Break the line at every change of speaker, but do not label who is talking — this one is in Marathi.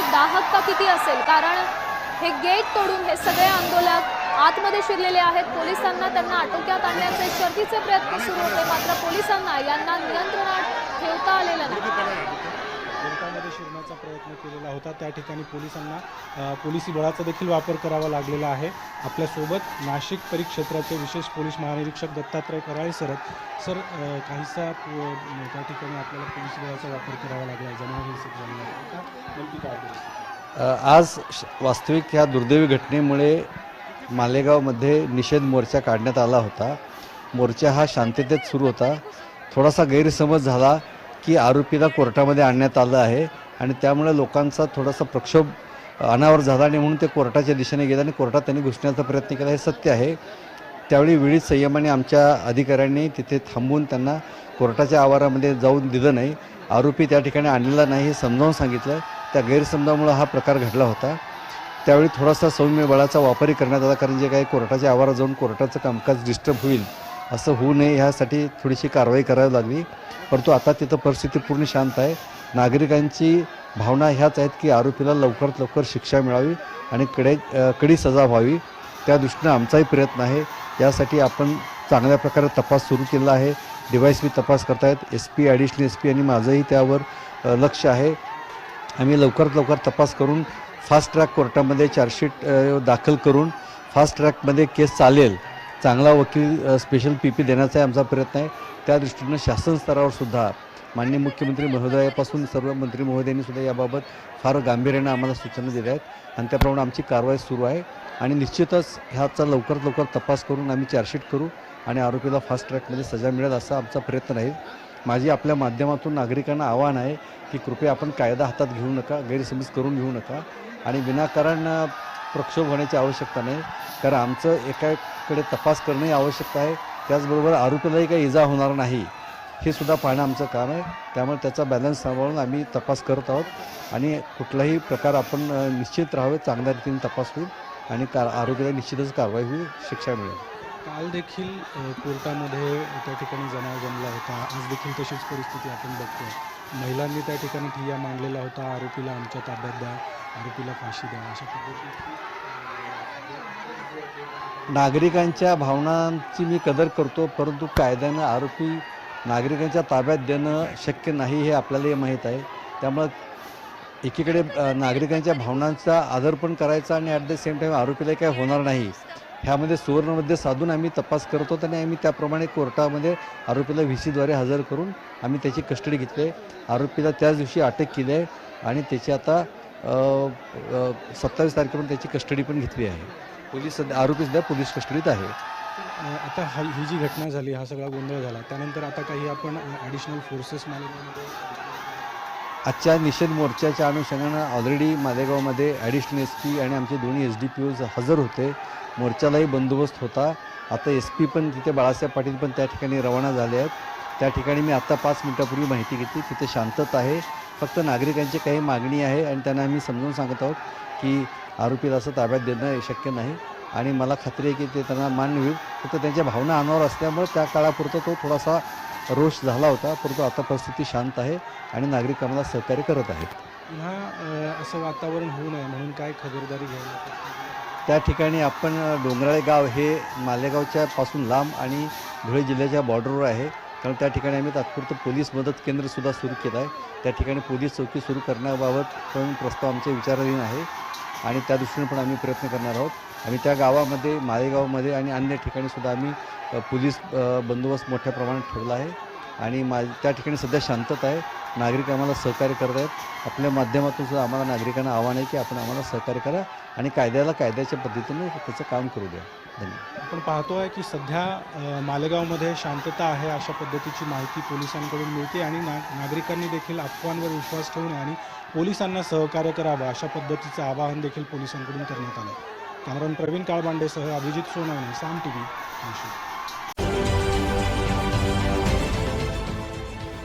त्याची दाहकता किती असेल? कारण हे गेट तोडून हे सगळे आंदोलक आतमध्ये शिरलेले आहेत. पोलिसांना त्यांना आटोक्यात आणण्याचे शर्थीचे प्रयत्न सुरू होते. मात्र पोलिसांना यांना नियंत्रणात
शिरण्याचा प्रयत्न केलेला होता. त्या ठिकाणी पोलिसांना पोलिसी बळाचा देखील वापर करावा लागलेला आहे. आपल्यासोबत नाशिक परिक्षेत्राचे विशेष पोलीस महानिरीक्षक दत्तात्रय कराळे सर सर काहीसा त्या ठिकाणी आपल्याला पोलीस बळाचा वापर करावा लागला जमाव काय
आज श- वास्तविक ह्या दुर्दैवी घटनेमुळे मालेगावमध्ये निषेध मोर्चा काढण्यात आला होता. मोर्चा हा शांततेत सुरू होता. थोडासा गैरसमज झाला. की आरोपीला कोर्टामध्ये आणण्यात आलं आहे आणि त्यामुळे लोकांचा थोडासा प्रक्षोभ अनावर झाला आणि म्हणून ते कोर्टाच्या दिशेने गेले आणि कोर्टात त्यांनी घुसण्याचा प्रयत्न केला. हे सत्य आहे. त्यावेळी वेळीच संयमाने आमच्या अधिकाऱ्यांनी तिथे थांबवून त्यांना कोर्टाच्या आवारामध्ये जाऊन दिलं नाही. आरोपी त्या ठिकाणी आणलेला नाही हे समजावून सांगितलं. त्या गैरसमजामुळं हा प्रकार घडला होता. त्यावेळी थोडासा सौम्य बळाचा वापरही करण्यात आला कारण जे काही कोर्टाच्या आवारात जाऊन कोर्टाचं कामकाज डिस्टर्ब होईल असं होऊ नये ह्यासाठी थोडीशी कारवाई करावी लागली. परंतु आता तिथं परिस्थिती पूर्ण शांत आहे. नागरिकांची भावना ह्याच आहेत की आरोपीला लवकरात लवकर शिक्षा मिळावी आणि कडे कडी सजा व्हावी. त्या दृष्टीनं आमचाही प्रयत्न आहे. यासाठी आपण चांगल्या प्रकारे तपास सुरू केला आहे. डिवायस बी तपास करतायत. S P additional S P आणि माझंही त्यावर लक्ष आहे. आम्ही लवकरात लवकर तपास करून फास्ट ट्रॅक कोर्टामध्ये चार्जशीट दाखल करून फास्ट ट्रॅकमध्ये केस चालेल. चांगला वकील स्पेशल पी पी देण्याचा आमचा प्रयत्न आहे. त्या दृष्टीनं शासन स्तरावर सुद्धा माननीय मुख्यमंत्री महोदयापासून सर्व मंत्री महोदयांनी सुद्धा याबाबत फार गांभीर्यानं आम्हाला सूचना दिल्या आहेत आणि त्याप्रमाणे आमची कारवाई सुरू आहे. आणि निश्चितच ह्याचा लवकरात लवकर तपास करून आम्ही चार्जशीट करू आणि आरोपीला फास्ट ट्रॅकमध्ये सजा मिळेल असा आमचा प्रयत्न राहील. माझी आपल्या माध्यमातून नागरिकांना आव्हान आहे की कृपया आपण कायदा हातात घेऊ नका गैरसमज करून घेऊ नका. आणि विनाकारण प्रक्षोभ होण्याची आवश्यकता नाही. कारण आमचं एकाकडे तपास करणंही आवश्यक आहे. त्याचबरोबर आरोपीलाही काही इजा होणार नाही. हे सुद्धा पाहणं आमचं काम आहे. त्यामुळे त्याचा बॅलन्स सांभाळून आम्ही तपास करत आहोत. आणि कुठलाही प्रकार आपण निश्चित राहावे चांगल्या रीतीने तपास होईल आणि कार आरोपीला निश्चितच कारवाई होईल शिक्षा मिळेल.
काल देखील कोर्टामध्ये त्या ठिकाणी जमाव जमला होता. आज देखील तशीच परिस्थिती आपण बघतो महिलांनी त्या ठिकाणी ठिय्या मांडलेला होता. आरोपीला आमच्या ताब्यात द्या. आरोपीला फाशी द्या अशा पद्धतीची
नागरिकांच्या भावनांची मी कदर करतो परंतु कायद्यानं आरोपी नागरिकांच्या ताब्यात देणं शक्य नाही हे आपल्यालाही माहीत आहे. त्यामुळं एकीकडे नागरिकांच्या भावनांचा आदर पण करायचा आणि ॲट द सेम टाईम आरोपीला काही होणार नाही. ह्यामध्ये सुवर्णमध्ये साधून आम्ही तपास करत होतो आणि आम्ही त्याप्रमाणे कोर्टामध्ये आरोपीला व्ही सीद्वारे हजर करून आम्ही त्याची कस्टडी घेतली आहे. आरोपीला त्याच दिवशी अटक केली आहे आणि त्याची आता सत्तावीस तारखेपर्यंत त्याची कस्टडी पण घेतली आहे. पोलीस सध्या आरोपी सध्या पोलीस कस्टडीत आहे.
आता हा ही जी घटना झाली हा सगळा गोंधळ झाला त्यानंतर आता काही आपण ॲडिशनल फोर्सेस
आजच्या निषेध मोर्चाच्या अनुषंगानं ऑलरेडी मालेगावमध्ये ॲडिशनल एस पी आणि आमचे दोन्ही एस डी पी ओज हजर होते. मोर्चालाही बंदोबस्त होता. आता एस पी पण तिथे बाळासाहेब पाटील पण त्या ठिकाणी रवाना झाले आहेत. त्या ठिकाणी मी आत्ता पाच मिनटापूर्वी माहिती घेतली. तिथे शांतता आहे. फक्त नागरिकांची काही मागणी आहे आणि त्यांना आम्ही समजून सांगत आहोत की आरोपीला असं ताब्यात देणं शक्य नाही. आणि मला खात्री आहे की ते त्यांना मान्य होईल. फक्त त्यांच्या भावना अनावर असल्यामुळे त्या काळापुरता तो थोडासा रोष झाला होता. परंतु आता परिस्थिती शांत आहे आणि नागरिक आम्हाला सहकार्य करत आहेत.
पुन्हा असं वातावरण होऊ नये म्हणून काय खबरदारी घ्यायला पाहिजे?
त्या ठिकाणी आपण डोंगराळे गाव हे मालेगावच्या पासून लांब आणि धुळे जिल्ह्याच्या बॉर्डरवर आहे. कारण त्या ठिकाणी आम्ही तात्पुरतं पोलीस मदत केंद्रसुद्धा सुरू केलं आहे. त्या ठिकाणी पोलीस चौकी सुरू करण्याबाबत पण प्रस्ताव आमच्या विचाराधीन आहे आणि त्या दृष्टीने पण आम्ही प्रयत्न करणार आहोत. आम्ही त्या गावामध्ये मालेगावमध्ये आणि अन्य ठिकाणीसुद्धा आम्ही पोलीस बंदोबस्त मोठ्या प्रमाणात ठेवला आहे. आणि मा त्या ठिकाणी सध्या शांतता आहे. नागरिक आम्हाला सहकार्य करत आहेत. आपल्या माध्यमातून सुद्धा आम्हाला नागरिकांना आव्हान आहे की आपण आम्हाला सहकार्य करा आणि कायद्याला कायद्याच्या पद्धतीने त्याचं काम करू द्या.
आपण पाहतोय की सध्या मालेगावमध्ये शांतता आहे अशा पद्धतीची माहिती पोलिसांकडून मिळते आणि ना नागरिकांनी देखील अफवांवर विश्वास ठेवणे आणि पोलिसांना सहकार्य करावं अशा पद्धतीचं आवाहन देखील पोलिसांकडून करण्यात आलं. कॅमेरॉन प्रवीण काळबांडेसह अभिजित सोनवणे साम टी व्ही